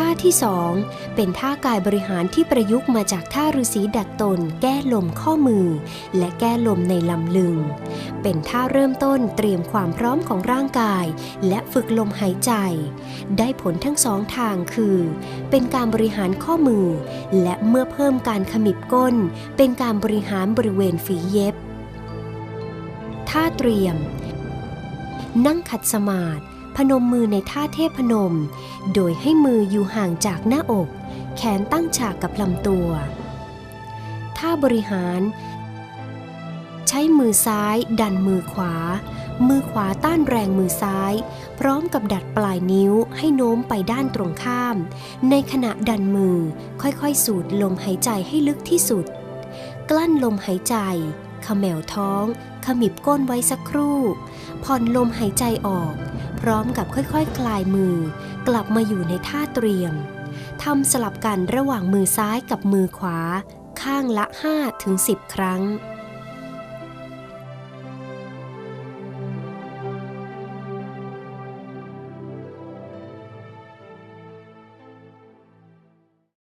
ท่าที่สองเป็นท่ากายบริหารที่ประยุกต์มาจากท่าฤาษีดัดตน แก้ลมข้อมือ และแก้ลมในลำลึง เป็นท่าเริ่มต้นเตรียมความพร้อมของร่างกาย และฝึกลมหายใจ ได้ผลทั้งสองทางคือ เป็นการบริหารข้อมือ และเมื่อเพิ่มการขมิบก้น เป็นการบริหารบริเวณฝีเย็บ ท่าเตรียมนั่งขัดสมาธิ พนมมือในท่าเทพนม โดยให้มืออยู่ห่างจากหน้าอก แขนตั้งฉากกับลำตัว ท่าบริหาร ใช้มือซ้าย ดันมือขวา มือขวาต้านแรงมือซ้าย พร้อมกับดัดปลายนิ้วให้โน้มไปด้านตรงข้าม ในขณะดันมือค่อยๆ สูดลมหายใจให้ลึกที่สุด กลั้นลมหายใจขมวท้อง ขมิบก้นไว้สักครู่ ผ่อนลมหายใจออก ร้อมกับค่อยๆคคลายมือ กลับมาอยู่ในท่าเตรียมทำสลับกันระหว่างมือซ้ายกับมือขวา ข้างละ 5-10 ครั้ง